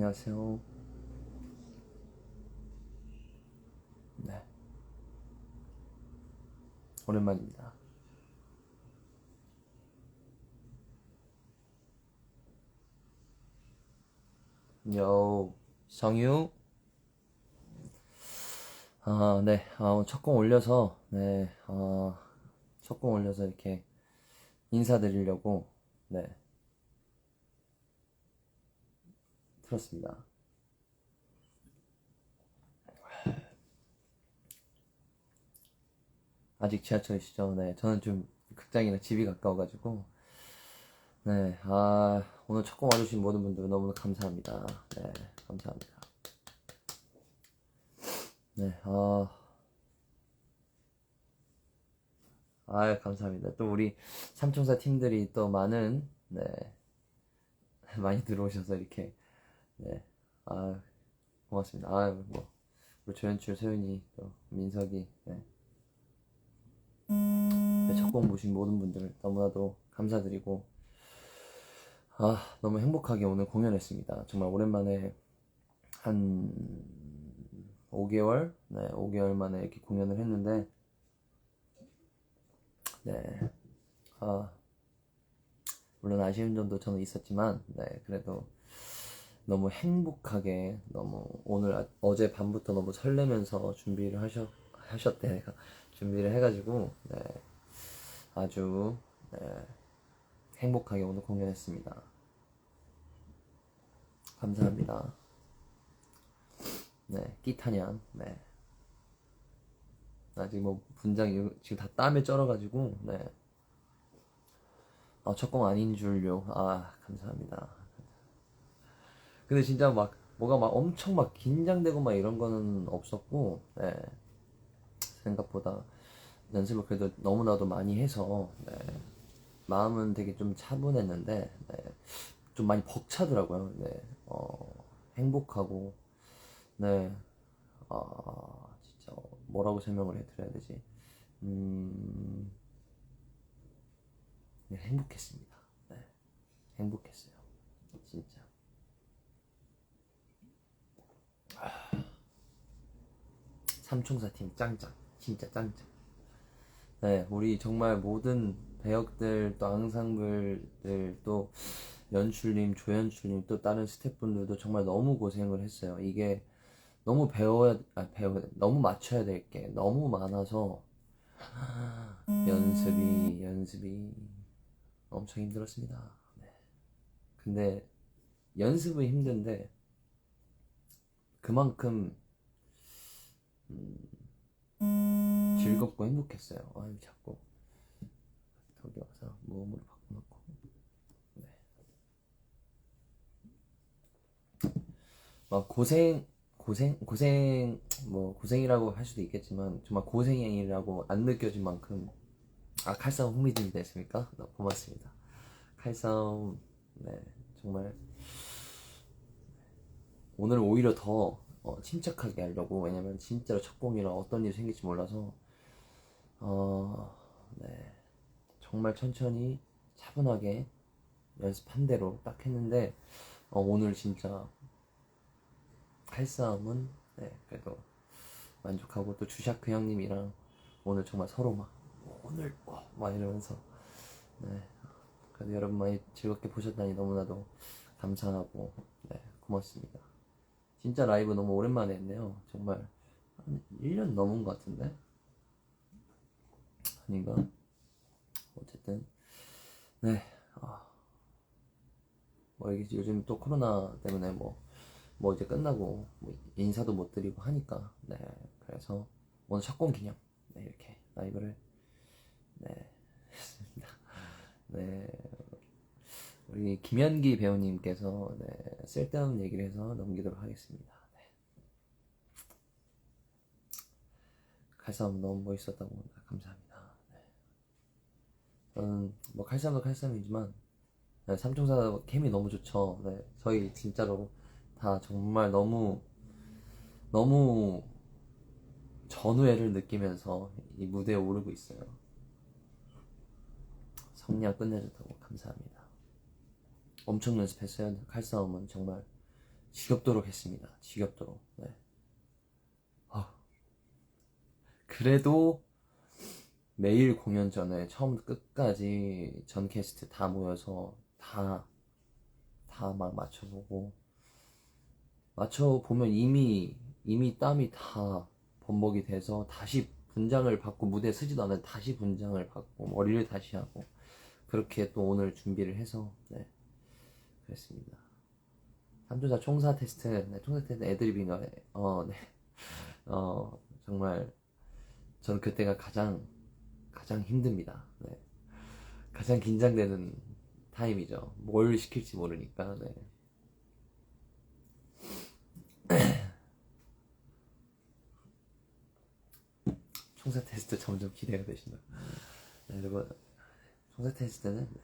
안녕하세요. 네. 오랜만입니다. 요, 성유. 아, 네. 아, 첫공 올려서, 네. 어, 첫공 올려서 이렇게 인사드리려고, 네. 들었습니다. 아직 지하철이 시죠? 네. 저는 좀 극장이나 집이 가까워가지고, 네. 아, 오늘 첫공 와주신 모든 분들 너무나 감사합니다. 네. 감사합니다. 네. 아, 아, 감사합니다. 또 우리 삼총사 팀들이 또 많은, 네. 많이 들어오셔서 이렇게, 네. 아, 고맙습니다. 아, 뭐, 우리 조연출, 소윤이, 또 민석이, 네. 네, 첫공 보신 모든 분들 너무나도 감사드리고, 아, 너무 행복하게 오늘 공연했습니다. 정말 오랜만에 한 5개월? 네, 5개월 만에 이렇게 공연을 했는데, 네, 아, 물론 아쉬운 점도 저는 있었지만, 네, 그래도 너무 행복하게, 너무 오늘 아- 어제 밤부터 너무 설레면서 준비를 하셨, 하셨대. 준비를 해가지고, 네, 아주, 네, 행복하게 오늘 공연했습니다. 감사합니다. 네, 끼타냥, 네. 나 지금 뭐 분장이 지금 다 땀에 쩔어가지고, 네. 아, 첫공 아닌 줄요. 아, 감사합니다. 근데 진짜 막, 뭐가 막 엄청 막 긴장되고 막 이런 거는 없었고, 네. 생각보다 연습을 그래도 너무나도 많이 해서, 네. 마음은 되게 좀 차분했는데, 네. 좀 많이 벅차더라고요. 네. 어, 행복하고, 네. 아, 진짜 뭐라고 설명을 해드려야 되지? 음, 네, 행복했습니다. 네. 행복했어요. 진짜. 삼총사 팀 짱짱. 진짜 짱짱. 네, 우리 정말 모든 배역들 또 앙상블들 또 연출님, 조연출님 또 다른 스태프분들도 정말 너무 고생을 했어요. 이게 너무 배워야 아 배워 너무 맞춰야 될 게 너무 많아서 연습이 연습이 엄청 힘들었습니다. 네. 근데 연습은 힘든데 그만큼 음, 즐겁고 행복했어요. 아유 자꾸 거기 와서 모음으로 바꿔놓고 네. 막 고생 고생 고생 뭐 고생이라고 할 수도 있겠지만 정말 고생이라고 안 느껴진 만큼 아 칼싸움 흥미진이 됐습니까? 너무 고맙습니다. 칼싸움 네 정말 오늘 오히려 더 어, 침착하게 하려고 왜냐면 진짜로 첫 공이라 어떤 일이 생길지 몰라서 어, 네. 정말 천천히 차분하게 연습한 대로 딱 했는데 어, 오늘 진짜 칼싸움은 네, 그래도 만족하고 또 주샤크 형님이랑 오늘 정말 서로 막 오늘 와, 막 이러면서 네. 그래도 여러분 많이 즐겁게 보셨다니 너무나도 감사하고 네 고맙습니다 진짜 라이브 너무 오랜만에 했네요. 정말 한 1년 넘은 것 같은데? 아닌가? 어쨌든. 네. 아, 뭐 이게 요즘 또 코로나 때문에 뭐뭐 이제 끝나고 뭐 인사도 못 드리고 하니까. 네. 그래서 오늘 첫공 기념. 네 이렇게 라이브를. 네. 했습니다. 네 우리 김현기 배우님께서 네 쓸데없는 얘기를 해서 넘기도록 하겠습니다 네. 칼싸움 너무 멋있었다고 합니다 감사합니다 네. 저는 뭐 칼싸움도 칼싸움이지만 네, 삼총사 캠이 너무 좋죠 네 저희 진짜로 다 정말 너무 너무 전우애를 느끼면서 이 무대에 오르고 있어요. 성량 끝내줬다고 감사합니다. 엄청 연습했어요. 칼싸움은 정말 지겹도록 했습니다. 지겹도록. 네. 아. 그래도 매일 공연 전에 처음부터 끝까지 전 캐스트 다 모여서 다 다 막 맞춰보고 맞춰보면 이미 이미 땀이 다 범벅이 돼서 다시 분장을 받고 무대에 서지도 않았는데 다시 분장을 받고 머리를 다시 하고 그렇게 또 오늘 준비를 해서 네 그랬습니다. 삼조자 총사 테스트 네, 총사 테스트 애드리빙가 어 네 어 정말 전 그때가 가장 가장 힘듭니다. 네. 가장 긴장되는 타임이죠. 뭘 시킬지 모르니까. 네. 총사 테스트 점점 기대가 되신다. 네, 여러분, 총사 테스트는 네,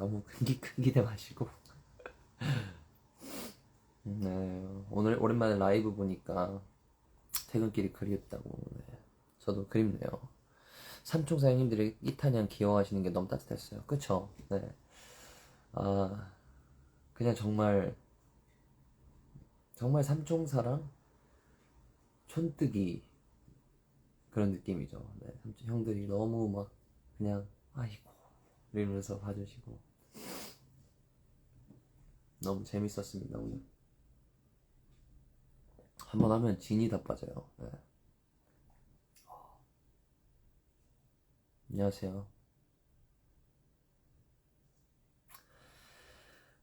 너무 큰, 기, 큰 기대 마시고. 네, 오늘 오랜만에 라이브 보니까 퇴근길이 그리웠다고. 네. 저도 그립네요. 삼총사 형님들이 이탄양 귀여워하시는 게 너무 따뜻했어요. 그쵸? 네. 아, 그냥 정말, 정말 삼총사랑 촌뜨기 그런 느낌이죠. 네. 형들이 너무 막 그냥, 아이고, 이러면서 봐주시고. 너무 재밌었습니다, 오늘. 한 번 하면 진이 다 빠져요. 네. 안녕하세요.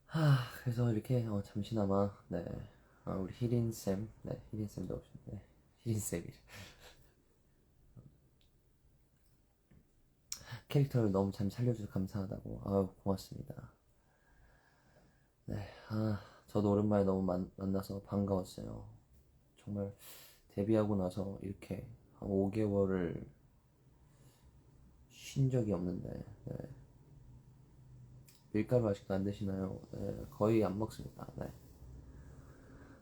하, 그래서 이렇게 어, 잠시나마 네, 아, 우리 희린 쌤, 네, 희린 쌤도 오셨네. 희린 쌤이 캐릭터를 너무 잘 살려줘서 감사하다고. 아유 고맙습니다. 네, 아 저도 오랜만에 너무 만, 만나서 반가웠어요. 정말 데뷔하고 나서 이렇게 한 5개월을 쉰 적이 없는데 네. 밀가루 아직도 안 드시나요? 네, 거의 안 먹습니다. 네.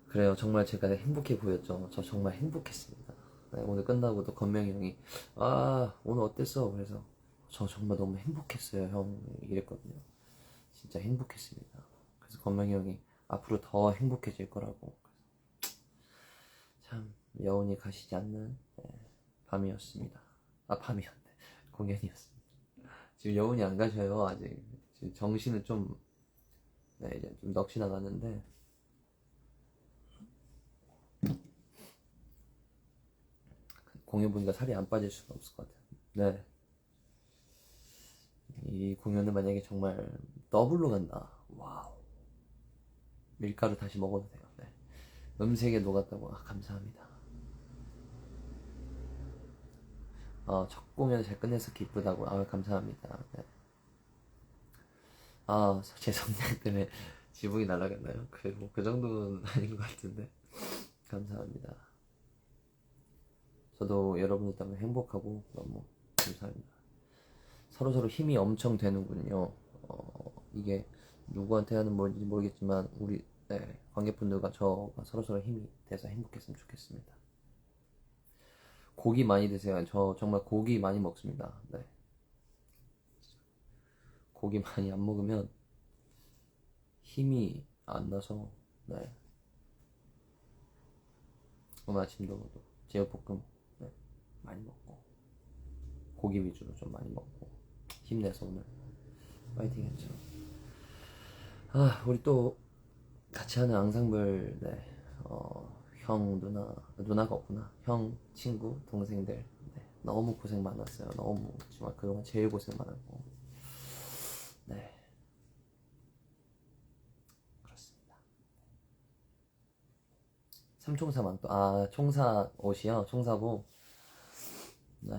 그래요. 정말 제가 행복해 보였죠. 저 정말 행복했습니다. 네, 오늘 끝나고도 건명이 형이 아 오늘 어땠어? 그래서 저 정말 너무 행복했어요, 형 이랬거든요. 진짜 행복했습니다. 그래서 건명이 형이 앞으로 더 행복해질 거라고. 참 여운이 가시지 않는 네, 밤이었습니다. 아 밤이었네. 공연이었습니다. 지금 여운이 안 가셔요 아직. 지금 정신은 좀 네, 이제 좀 넋이 나갔는데 공연 보니까 살이 안 빠질 수가 없을 것 같아요. 네. 이 공연은 만약에 정말 더블로 간다. 와우. 밀가루 다시 먹어도 돼요. 네. 음색에 녹았다고. 아, 감사합니다. 어, 첫 공연 잘 끝내서 기쁘다고. 아, 감사합니다. 네. 아, 제 성량 때문에 지붕이 날아갔나요? 그, 뭐, 그 정도는 아닌 것 같은데. 감사합니다. 저도 여러분들 때문에 행복하고 너무 감사합니다. 서로서로 힘이 엄청 되는군요. 어, 이게 누구한테 하는 말인지 모르겠지만, 우리, 네, 관객분들과 저가 서로서로 힘이 돼서 행복했으면 좋겠습니다. 고기 많이 드세요. 저 정말 고기 많이 먹습니다. 네. 고기 많이 안 먹으면 힘이 안 나서 네. 오늘 아침도 제육볶음 네. 많이 먹고 고기 위주로 좀 많이 먹고 힘내서 오늘 파이팅 했죠. 아 우리 또 같이 하는 앙상블 네. 어, 형 누나 누나가 없구나. 형 친구 동생들. 네, 너무 고생 많았어요. 너무. 정말 그동안 제일 고생 많았고. 네. 그렇습니다. 삼총사 만 또 아 총사 옷이요? 총사복 네.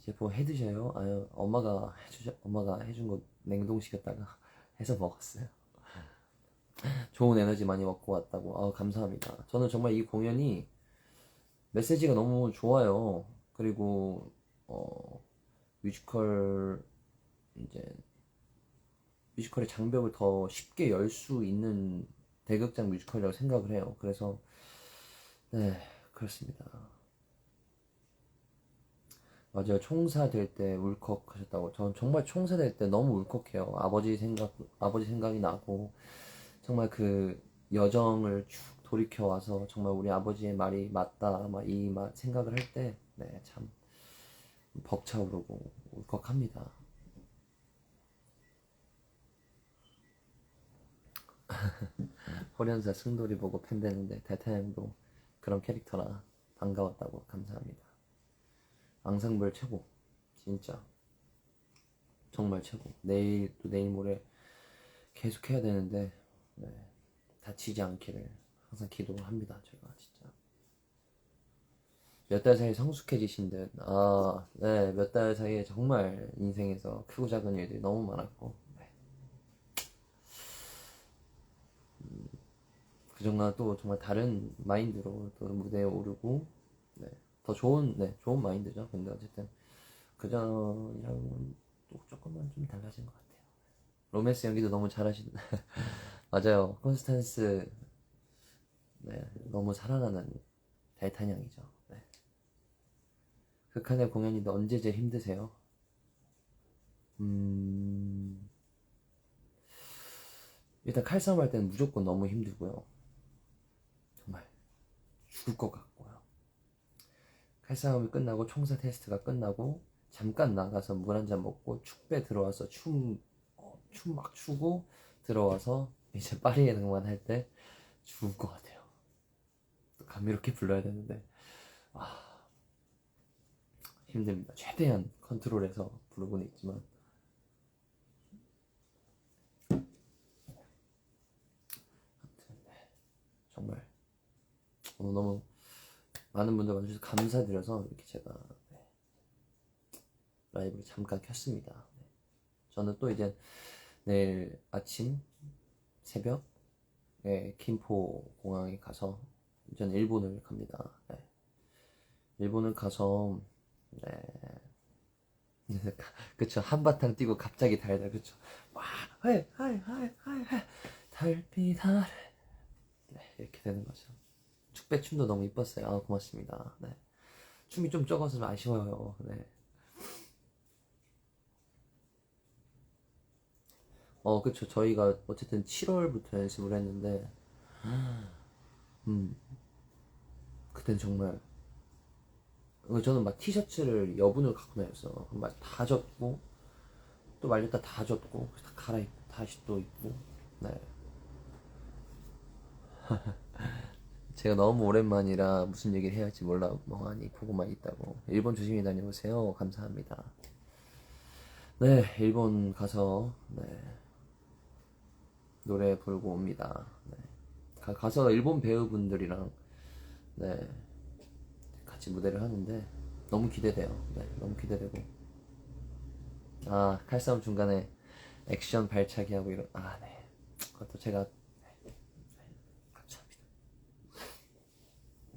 이제 뭐해 드셔요? 아유 엄마가 해주셔 엄마가 해준 거 냉동시켰다가 해서 먹었어요 좋은 에너지 많이 먹고 왔다고. 아, 감사합니다. 저는 정말 이 공연이 메시지가 너무 좋아요. 그리고, 어, 뮤지컬, 이제, 뮤지컬의 장벽을 더 쉽게 열 수 있는 대극장 뮤지컬이라고 생각을 해요. 그래서, 네, 그렇습니다. 맞아요. 총사 될 때 울컥 하셨다고. 전 정말 총사 될 때 너무 울컥해요. 아버지 생각, 아버지 생각이 나고, 정말 그 여정을 쭉 돌이켜 와서 정말 우리 아버지의 말이 맞다 막이말 생각을 할 때 네, 참 벅차오르고 울컥합니다. 호련사 승돌이 보고 팬 되는데 대타양도 그런 캐릭터라 반가웠다고 감사합니다. 앙상블 최고. 진짜. 정말 최고. 내일 또 내일 모레 계속 해야 되는데 네, 다치지 않기를 항상 기도를 합니다 제가 진짜. 몇 달 사이에 성숙해지신 듯. 아, 네, 몇 달 사이에 정말 인생에서 크고 작은 일들이 너무 많았고 네. 음, 그 정말 또 정말 다른 마인드로 또 무대에 오르고 네, 더 좋은 네, 좋은 마인드죠 근데 어쨌든 그전이랑은 또 조금만 좀 달라진 것 같아요 로맨스 연기도 너무 잘하신 맞아요 콘스탄스 네, 너무 살아나는 달탄양이죠 네. 극한의 공연인데 언제 제일 힘드세요? 음... 일단 칼싸움 할 때는 무조건 너무 힘들고요. 정말 죽을 것 같고 요. 칼싸움이 끝나고 총사 테스트가 끝나고 잠깐 나가서 물 한 잔 먹고 축배 들어와서 춤, 어, 춤막 추고 들어와서 이제 파리에 등반할 때 죽을 것 같아요. 또 감미롭게 불러야 되는데 아 힘듭니다. 최대한 컨트롤해서 부르고는 있지만 네. 정말 오늘 너무 많은 분들 와주셔서 감사드려서 이렇게 제가 네. 라이브를 잠깐 켰습니다. 네. 저는 또 이제 내일 아침 새벽 에 김포 공항에 가서 저는 일본을 갑니다. 네. 일본을 가서 네. 그쵸 한바탕 뛰고 갑자기 달달 그쵸 와 하이 하이 하이 하이 하이 달빛 아래 네 이렇게 되는 거죠 축배 춤도 너무 이뻤어요 아 고맙습니다 네 춤이 좀 적어서 좀 아쉬워요 네. 어 그쵸 저희가 어쨌든 7월부터 연습을 했는데 음 그땐 정말 어, 저는 막 티셔츠를 여분을 갖고 다녔어. 막다 젖고 또 말렸다 다 젖고 다 갈아입고 다시 또 입고. 네. 제가 너무 오랜만이라 무슨 얘기를 해야 할지 몰라 멍하니 보고만 있다고. 일본 조심히 다녀오세요. 감사합니다. 네, 일본 가서 네. 노래 부르고 옵니다. 네. 가, 가서 일본 배우분들이랑 네. 같이 무대를 하는데 너무 기대돼요. 네, 너무 기대되고. 아, 칼싸움 중간에 액션 발차기 하고 이런, 아, 네. 그것도 제가, 네, 네, 감사합니다.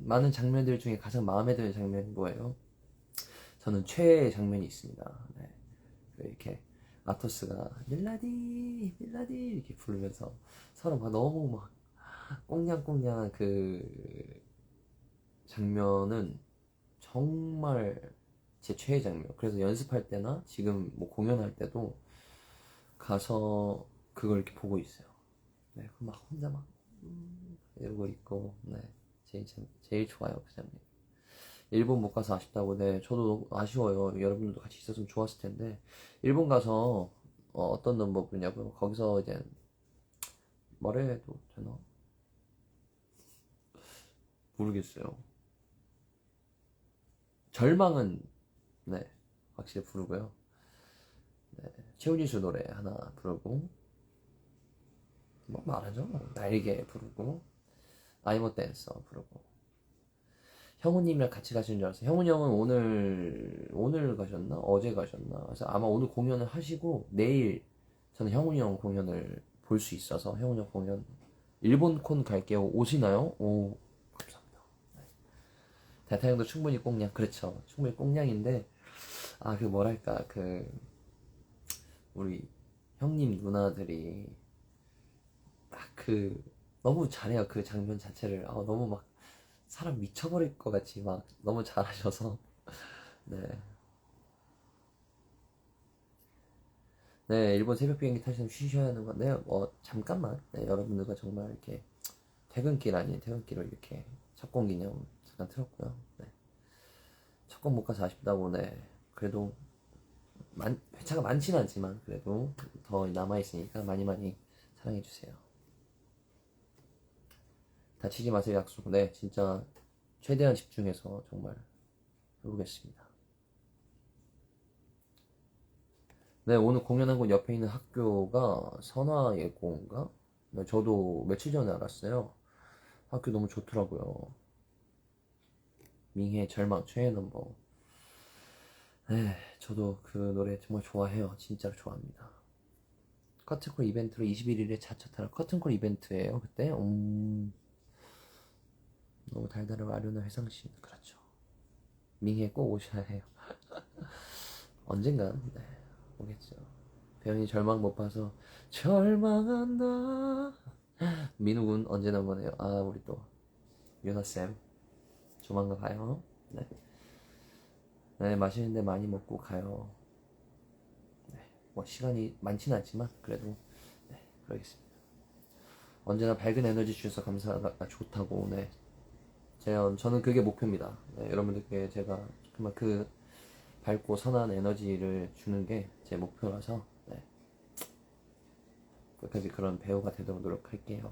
많은 장면들 중에 가장 마음에 드는 장면이 뭐예요? 저는 최애 장면이 있습니다. 네. 이렇게 아토스가 밀라디, 밀라디 이렇게 부르면서 서로 막 너무 막 꽁냥꽁냥 그 장면은 정말 제 최애 장면. 그래서 연습할 때나 지금 뭐 공연할 때도 가서 그걸 이렇게 보고 있어요. 네, 막 혼자 막 음, 이러고 있고, 네, 제일 참- 제일 좋아요 그 장면. 일본 못 가서 아쉽다고, 네, 저도 아쉬워요. 여러분들도 같이 있었으면 좋았을 텐데 일본 가서 어, 떤 넘버 부르냐고요? 거기서 이제 말해도 되나? 모르겠어요. 절망은 네 확실히 부르고요. 네, 최우진수 노래 하나 부르고 뭐 말하죠. 날개 부르고 아이모 댄서 부르고 형우님이랑 같이 가시는 줄 알았어요. 형훈 형은 오늘 오늘 가셨나 어제 가셨나 그래서 아마 오늘 공연을 하시고 내일 저는 형훈이 형 공연을 볼 수 있어서 형훈이 형 공연 일본 콘 갈게요. 오시나요? 오 감사합니다. 대타형도 충분히 꽁냥 그렇죠 충분히 꽁냥인데 아 그 뭐랄까 그 우리 형님 누나들이 딱그 너무 잘해요 그 장면 자체를 아, 너무 막 사람 미쳐버릴 것 같이 막 너무 잘하셔서 네 네, 일본 새벽 비행기 타시면 쉬셔야 하는 건데요. 뭐 잠깐만 네, 여러분들과 정말 이렇게 퇴근길 아닌 퇴근길을 이렇게 첫 공 기념 잠깐 틀었고요. 네. 첫공 못 가서 아쉽다고 네. 그래도 많, 회차가 많지는 않지만 그래도 더 남아 있으니까 많이 많이 사랑해 주세요. 다치지 마세요 약속. 네, 진짜 최대한 집중해서 정말 해보겠습니다. 네, 오늘 공연한 곳 옆에 있는 학교가 선화예고인가? 네, 저도 며칠 전에 알았어요. 학교 너무 좋더라고요. 민해 절망 최애 넘버. 네, 저도 그 노래 정말 좋아해요. 진짜로 좋아합니다. 커튼콜 이벤트로 21일에 자차타라 커튼콜 이벤트예요. 그때 음, 너무 달달하고 아련한 회상씬 그렇죠. 민해 꼭 오셔야 해요. 언젠간 네, 오겠죠. 배현이 절망 못 봐서 절망한다. 민우군 언제나 보네요. 아 우리 또 유나 쌤 조만간 가요. 네. 네 맛있는 데 많이 먹고 가요. 네. 뭐 시간이 많지는 않지만 그래도 네 그러겠습니다. 언제나 밝은 에너지 주셔서 감사하다 좋다고 네. 제가 저는 그게 목표입니다. 네, 여러분들께 제가 정말 그 밝고 선한 에너지를 주는 게 제 목표라서 네. 끝까지 그런 배우가 되도록 노력할게요.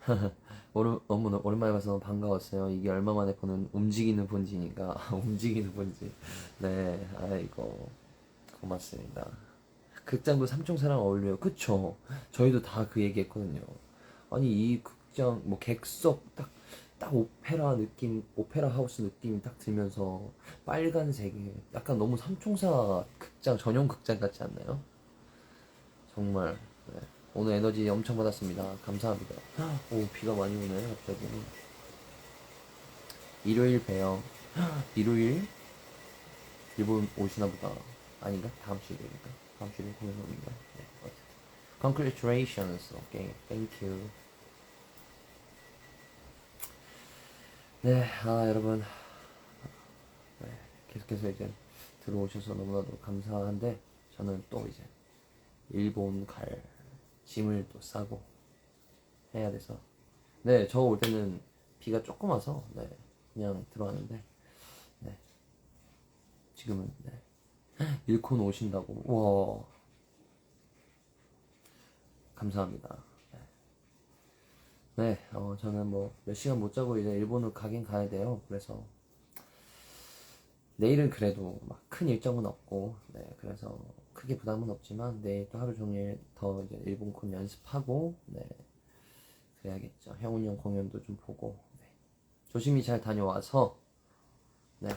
너무 오랜만에 봐서 너무 반가웠어요. 이게 얼마 만에 보는 움직이는 본지니까 움직이는 본지. 네, 아이고 고맙습니다. 극장도 삼총사랑 어울려요. 그쵸? 저희도 다 그 얘기했거든요. 아니 이 극장 뭐 객석 딱 딱 오페라 느낌, 오페라 하우스 느낌이 딱 들면서 빨간색에 약간 너무 삼총사 극장 전용 극장 같지 않나요? 정말 네. 오늘 에너지 엄청 받았습니다. 감사합니다. 오 비가 많이 오네 갑자기. 일요일 봬요. 일요일 일본 오시나 보다. 아닌가? 다음 주 일요일인가? 다음 주 일요일 공연 오는가? 네. Congratulations. Okay. Thank you. 네, 아 여러분, 네, 계속해서 이제 들어오셔서 너무나도 감사한데 저는 또 이제 일본 갈 짐을 또 싸고 해야 돼서. 네, 저 올 때는 비가 조금 와서 네, 그냥 들어왔는데 네, 지금은 네, 일콘 오신다고. 와. 감사합니다. 네, 어, 저는 뭐 몇 시간 못 자고 이제 일본을 가긴 가야 돼요. 그래서 내일은 그래도 막 큰 일정은 없고, 네, 그래서 크게 부담은 없지만 내일 또 하루 종일 더 이제 일본 콘 연습하고, 네, 그래야겠죠. 형훈이 형 공연도 좀 보고, 네. 조심히 잘 다녀와서, 네,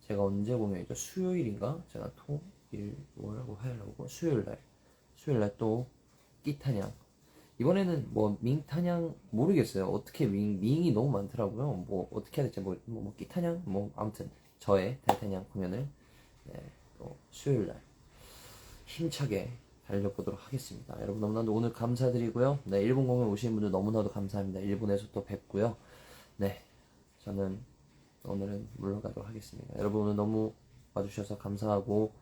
제가 언제 공연이죠? 수요일인가? 제가 토, 일, 월하고 화요일하고 수요일 날, 수요일 날 또 끼타냥 이번에는 뭐 밍타냥 모르겠어요. 어떻게 밍 밍이 너무 많더라고요. 뭐 어떻게 해야 될지 뭐, 뭐, 뭐 끼타냥 뭐 아무튼 저의 달타냥 공연을 네, 또 수요일 날 힘차게 달려보도록 하겠습니다. 여러분 너무나도 오늘 감사드리고요. 네, 일본 공연 오신 분들 너무나도 감사합니다. 일본에서 또 뵙고요. 네, 저는 오늘은 물러가도록 하겠습니다. 여러분 오늘 너무 와주셔서 감사하고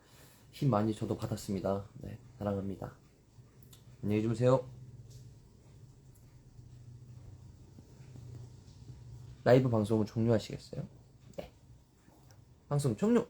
힘 많이 저도 받았습니다. 네, 사랑합니다. 안녕히 주무세요. 라이브 방송을 종료하시겠어요? 네. 방송 종료!